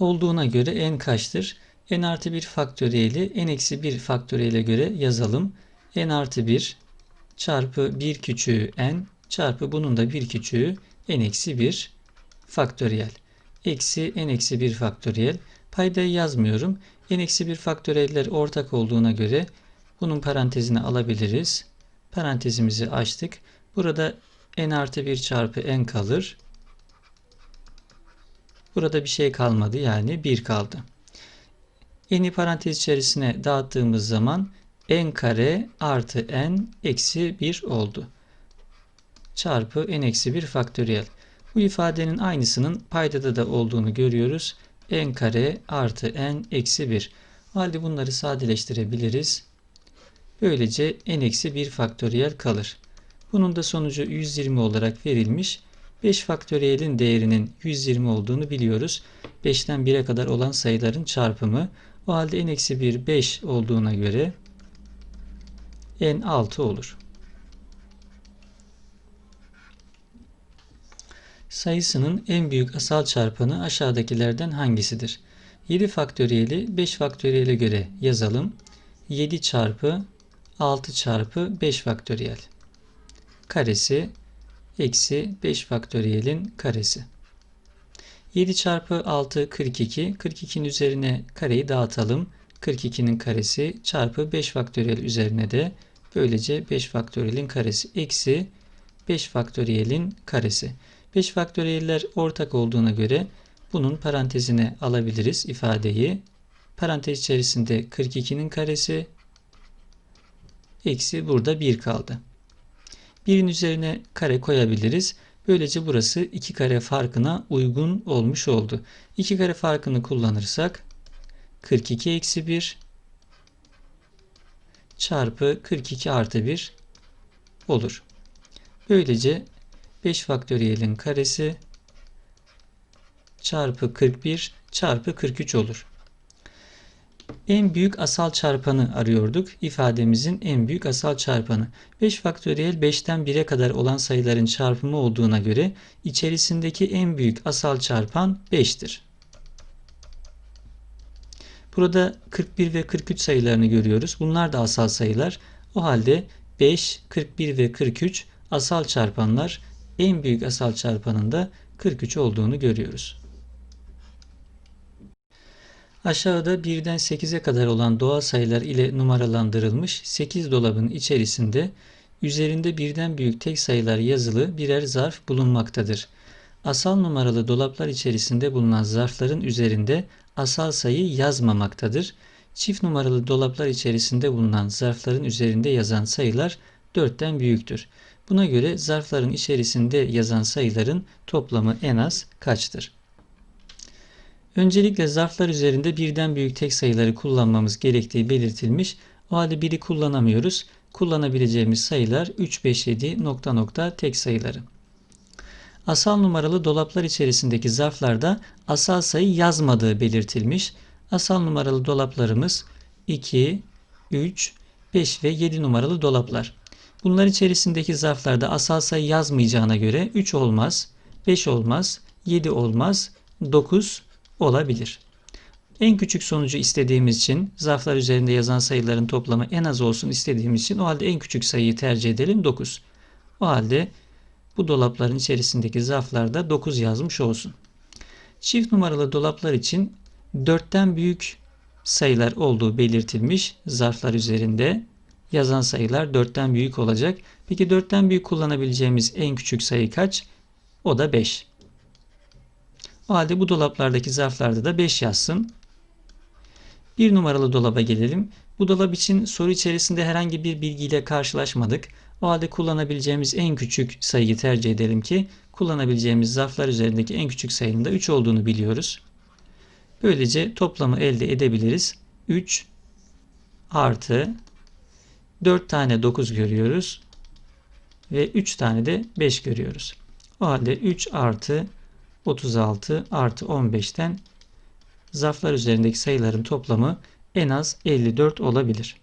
olduğuna göre n kaçtır? n artı 1 faktöriyeli n eksi 1 faktöriyele göre yazalım. n artı 1 çarpı 1 küçüğü n çarpı bunun da 1 küçüğü n eksi 1 faktöriyel. Eksi n eksi 1 faktöriyel. Paydayı yazmıyorum. n eksi 1 faktöriyeller ortak olduğuna göre bunun parantezine alabiliriz. Parantezimizi açtık. Burada n artı 1 çarpı n kalır. Burada bir şey kalmadı yani 1 kaldı. N'i parantez içerisine dağıttığımız zaman n kare artı n eksi 1 oldu. Çarpı n eksi 1 faktöriyel. Bu ifadenin aynısının paydada da olduğunu görüyoruz. n kare artı n eksi 1. O halde bunları sadeleştirebiliriz. Böylece n eksi 1 faktöriyel kalır. Bunun da sonucu 120 olarak verilmiş. 5 faktöriyelin değerinin 120 olduğunu biliyoruz. 5'ten 1'e kadar olan sayıların çarpımı. O halde n eksi 1 5 olduğuna göre n 6 olur. Sayısının en büyük asal çarpanı aşağıdakilerden hangisidir? 7 faktöriyeli 5 faktöriyele göre yazalım. 7 çarpı 6 çarpı 5 faktöriyel karesi eksi 5 faktöriyelin karesi. 7 çarpı 6 42. 42'nin üzerine kareyi dağıtalım. 42'nin karesi çarpı 5 faktöriyel üzerine de böylece 5 faktöriyelin karesi eksi 5 faktöriyelin karesi. 5 faktöriyeller ortak olduğuna göre bunun parantezine alabiliriz ifadeyi. Parantez içerisinde 42'nin karesi eksi burada 1 kaldı. 1'in üzerine kare koyabiliriz. Böylece burası 2 kare farkına uygun olmuş oldu. 2 kare farkını kullanırsak 42 eksi 1 çarpı 42 artı 1 olur. Böylece 5 faktöriyelin karesi çarpı 41 çarpı 43 olur. En büyük asal çarpanı arıyorduk. İfademizin en büyük asal çarpanı. 5 faktöriyel 5'ten 1'e kadar olan sayıların çarpımı olduğuna göre içerisindeki en büyük asal çarpan 5'tir. Burada 41 ve 43 sayılarını görüyoruz. Bunlar da asal sayılar. O halde 5, 41 ve 43 asal çarpanlar. En büyük asal çarpanın da 43 olduğunu görüyoruz. Aşağıda 1'den 8'e kadar olan doğal sayılar ile numaralandırılmış 8 dolabın içerisinde üzerinde birden büyük tek sayılar yazılı birer zarf bulunmaktadır. Asal numaralı dolaplar içerisinde bulunan zarfların üzerinde asal sayı yazmamaktadır. Çift numaralı dolaplar içerisinde bulunan zarfların üzerinde yazan sayılar 4'ten büyüktür. Buna göre zarfların içerisinde yazan sayıların toplamı en az kaçtır? Öncelikle zarflar üzerinde birden büyük tek sayıları kullanmamız gerektiği belirtilmiş. O halde biri kullanamıyoruz. Kullanabileceğimiz sayılar 3, 5, 7 nokta nokta tek sayıları. Asal numaralı dolaplar içerisindeki zarflarda asal sayı yazmadığı belirtilmiş. Asal numaralı dolaplarımız 2, 3, 5 ve 7 numaralı dolaplar. Bunlar içerisindeki zarflarda asal sayı yazmayacağına göre 3 olmaz, 5 olmaz, 7 olmaz, 9 olabilir. En küçük sonucu istediğimiz için zarflar üzerinde yazan sayıların toplamı en az olsun istediğimiz için o halde en küçük sayıyı tercih edelim 9. O halde bu dolapların içerisindeki zarflarda 9 yazmış olsun. Çift numaralı dolaplar için 4'ten büyük sayılar olduğu belirtilmiş zarflar üzerinde. Yazan sayılar 4'ten büyük olacak. Peki 4'ten büyük kullanabileceğimiz en küçük sayı kaç? O da 5. O halde bu dolaplardaki zarflarda da 5 yazsın. Bir numaralı dolaba gelelim. Bu dolap için soru içerisinde herhangi bir bilgiyle karşılaşmadık. O halde kullanabileceğimiz en küçük sayıyı tercih edelim ki kullanabileceğimiz zarflar üzerindeki en küçük sayının da 3 olduğunu biliyoruz. Böylece toplamı elde edebiliriz. 3 artı 4 tane 9 görüyoruz ve 3 tane de 5 görüyoruz. O halde 3 artı 36 artı 15'ten zarflar üzerindeki sayıların toplamı en az 54 olabilir.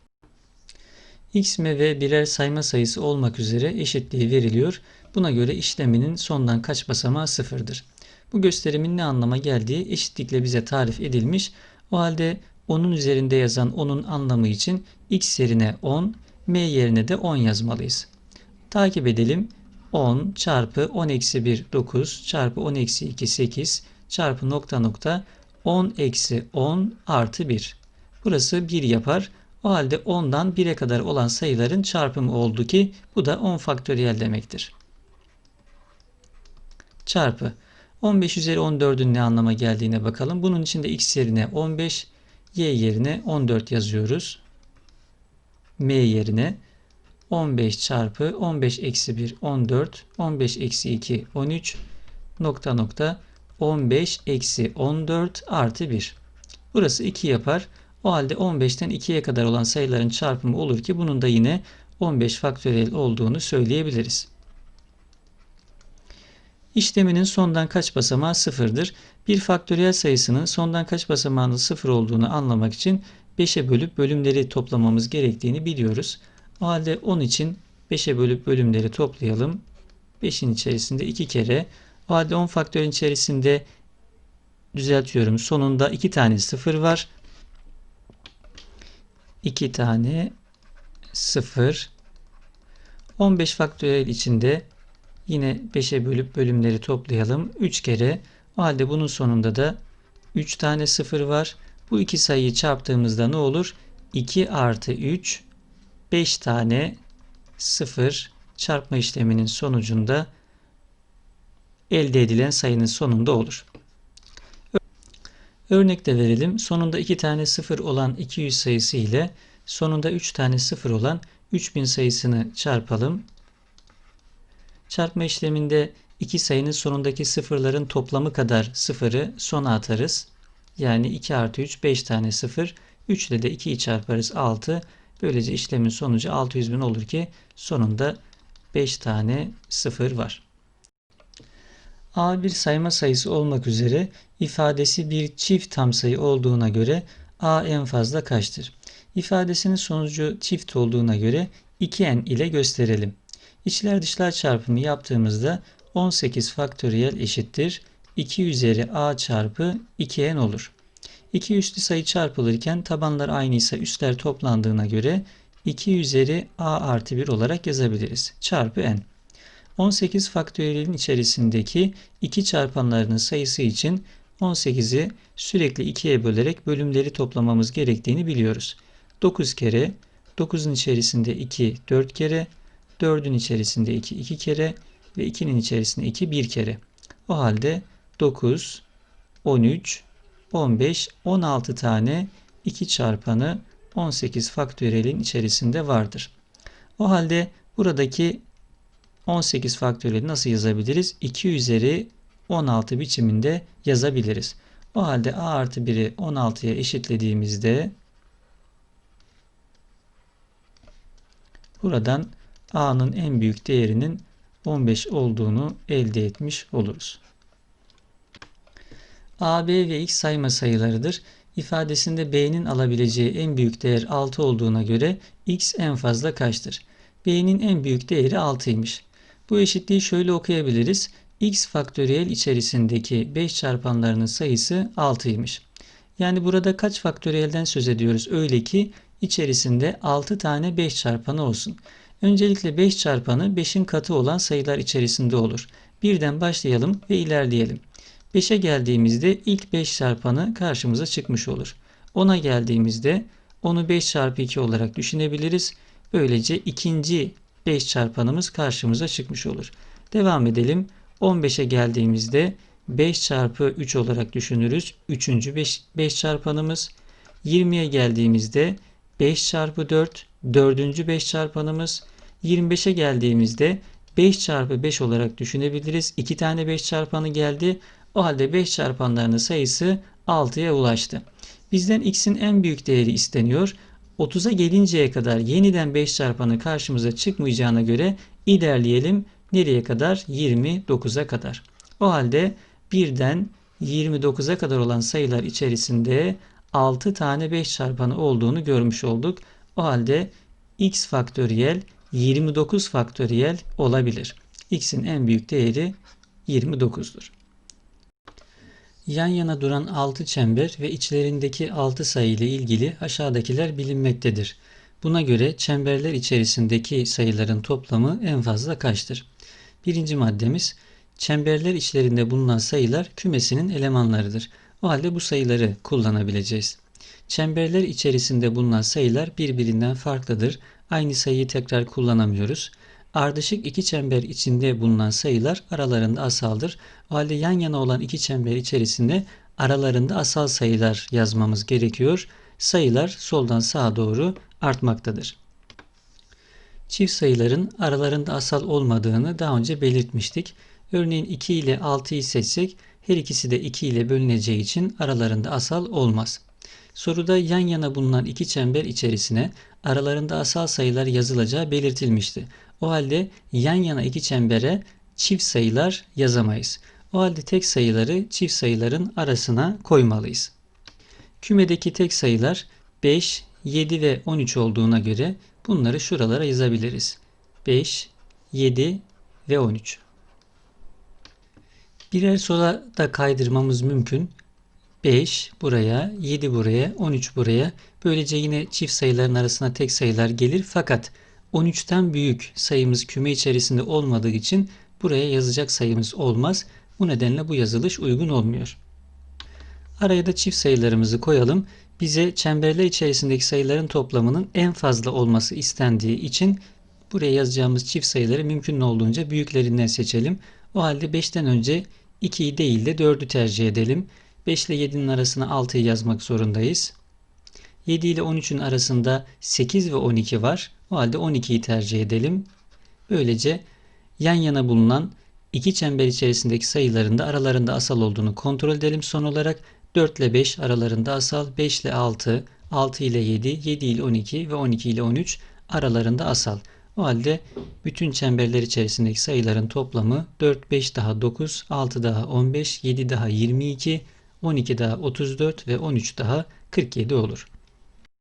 X ve birer sayma sayısı olmak üzere eşitliği veriliyor. Buna göre işleminin sondan kaç basamağı sıfırdır. Bu gösterimin ne anlama geldiği eşitlikle bize tarif edilmiş. O halde onun üzerinde yazan onun anlamı için x yerine 10, m yerine de 10 yazmalıyız. Takip edelim. 10 çarpı 10 eksi 1 9 çarpı 10 eksi 2 8 çarpı nokta nokta 10 eksi 10 artı 1. Burası 1 yapar. O halde 10'dan 1'e kadar olan sayıların çarpımı oldu ki bu da 10 faktöriyel demektir. Çarpı 15 üzeri 14'ün ne anlama geldiğine bakalım. Bunun için de x yerine 15, y yerine 14 yazıyoruz. m yerine 15 çarpı 15 eksi 1 14, 15 eksi 2 13, nokta nokta 15 eksi 14 artı 1. Burası 2 yapar. O halde 15'ten 2'ye kadar olan sayıların çarpımı olur ki bunun da yine 15 faktöriyel olduğunu söyleyebiliriz. İşleminin sondan kaç basamağı sıfırdır. Bir faktöriyel sayısının sondan kaç basamağının sıfır olduğunu anlamak için 5'e bölüp bölümleri toplamamız gerektiğini biliyoruz. O halde 10 için 5'e bölüp bölümleri toplayalım. 5'in içerisinde 2 kere. O halde 10 faktörün içerisinde düzeltiyorum. Sonunda 2 tane sıfır var. 2 tane 0. 15 faktöriyel içinde yine 5'e bölüp bölümleri toplayalım. 3 kere. O halde bunun sonunda da 3 tane 0 var. Bu iki sayıyı çarptığımızda ne olur? 2 artı 3 5 tane 0 çarpma işleminin sonucunda elde edilen sayının sonunda olur. Örnek de verelim. Sonunda 2 tane 0 olan 200 sayısı ile sonunda 3 tane 0 olan 3000 sayısını çarpalım. Çarpma işleminde iki sayının sonundaki sıfırların toplamı kadar sıfırı sona atarız. Yani 2 artı 3 5 tane 0. 3 ile de 2'yi çarparız 6. Böylece işlemin sonucu 600 bin olur ki sonunda 5 tane 0 var. A bir sayma sayısı olmak üzere ifadesi bir çift tam sayı olduğuna göre A en fazla kaçtır? İfadesinin sonucu çift olduğuna göre 2n ile gösterelim. İçler dışlar çarpımı yaptığımızda 18 faktöriyel eşittir 2 üzeri a çarpı 2n olur. İki üslü sayı çarpılırken tabanlar aynıysa üstler toplandığına göre 2 üzeri a artı 1 olarak yazabiliriz. Çarpı n. 18 faktöriyelin içerisindeki 2 çarpanlarının sayısı için 18'i sürekli 2'ye bölerek bölümleri toplamamız gerektiğini biliyoruz. 9 kere, 9'un içerisinde 2 4 kere, 4'ün içerisinde 2 2 kere ve 2'nin içerisinde 2 1 kere. O halde 9, 13, 15, 16 tane 2 çarpanı 18 faktöriyelin içerisinde vardır. O halde buradaki 18 faktöriyeli nasıl yazabiliriz? 2 üzeri 16 biçiminde yazabiliriz. O halde a artı 1'i 16'ya eşitlediğimizde buradan a'nın en büyük değerinin 15 olduğunu elde etmiş oluruz. A, B ve X sayma sayılarıdır. İfadesinde B'nin alabileceği en büyük değer 6 olduğuna göre X en fazla kaçtır? B'nin en büyük değeri 6'ymış. Bu eşitliği şöyle okuyabiliriz. X faktöriyel içerisindeki 5 çarpanlarının sayısı 6'ymış. Yani burada kaç faktöriyelden söz ediyoruz? Öyle ki içerisinde 6 tane 5 çarpanı olsun. Öncelikle 5 çarpanı 5'in katı olan sayılar içerisinde olur. Birden başlayalım ve ilerleyelim. 5'e geldiğimizde ilk 5 çarpanı karşımıza çıkmış olur. 10'a geldiğimizde onu 5 çarpı 2 olarak düşünebiliriz. Böylece ikinci 5 çarpanımız karşımıza çıkmış olur. Devam edelim. 15'e geldiğimizde 5 çarpı 3 olarak düşünürüz. Üçüncü 5, 5 çarpanımız. 20'ye geldiğimizde 5 çarpı 4 dördüncü 5 çarpanımız. 25'e geldiğimizde 5 çarpı 5 olarak düşünebiliriz. 2 tane 5 çarpanı geldi. O halde 5 çarpanlarının sayısı 6'ya ulaştı. Bizden x'in en büyük değeri isteniyor. 30'a gelinceye kadar yeniden 5 çarpanı karşımıza çıkmayacağına göre ilerleyelim. Nereye kadar? 29'a kadar. O halde birden 29'a kadar olan sayılar içerisinde 6 tane 5 çarpanı olduğunu görmüş olduk. O halde x faktöriyel 29 faktöriyel olabilir. x'in en büyük değeri 29'dur. Yan yana duran 6 çember ve içlerindeki 6 sayı ile ilgili aşağıdakiler bilinmektedir. Buna göre çemberler içerisindeki sayıların toplamı en fazla kaçtır? Birinci maddemiz çemberler içlerinde bulunan sayılar kümesinin elemanlarıdır. O halde bu sayıları kullanabileceğiz. Çemberler içerisinde bulunan sayılar birbirinden farklıdır. Aynı sayıyı tekrar kullanamıyoruz. Ardışık iki çember içinde bulunan sayılar aralarında asaldır. O halde yan yana olan iki çember içerisinde aralarında asal sayılar yazmamız gerekiyor. Sayılar soldan sağa doğru artmaktadır. Çift sayıların aralarında asal olmadığını daha önce belirtmiştik. Örneğin 2 ile 6'yı seçsek her ikisi de 2 ile bölüneceği için aralarında asal olmaz. Soruda yan yana bulunan iki çember içerisine aralarında asal sayılar yazılacağı belirtilmişti. O halde yan yana iki çembere çift sayılar yazamayız. O halde tek sayıları çift sayıların arasına koymalıyız. Kümedeki tek sayılar 5, 7 ve 13 olduğuna göre bunları şuralara yazabiliriz. 5, 7 ve 13. Birer sola da kaydırmamız mümkün. 5 buraya, 7 buraya, 13 buraya. Böylece yine çift sayıların arasına tek sayılar gelir. Fakat 13'ten büyük sayımız küme içerisinde olmadığı için buraya yazacak sayımız olmaz. Bu nedenle bu yazılış uygun olmuyor. Araya da çift sayılarımızı koyalım. Bize çemberler içerisindeki sayıların toplamının en fazla olması istendiği için buraya yazacağımız çift sayıları mümkün olduğunca büyüklerinden seçelim. O halde 5'ten önce 2'yi değil de 4'ü tercih edelim. 5 ile 7'nin arasına 6'yı yazmak zorundayız. 7 ile 13'ün arasında 8 ve 12 var. O halde 12'yi tercih edelim. Böylece yan yana bulunan iki çember içerisindeki sayıların da aralarında asal olduğunu kontrol edelim. Son olarak 4 ile 5 aralarında asal, 5 ile 6, 6 ile 7, 7 ile 12 ve 12 ile 13 aralarında asal. O halde bütün çemberler içerisindeki sayıların toplamı 4, 5 daha 9, 6 daha 15, 7 daha 22, 12 daha 34 ve 13 daha 47 olur.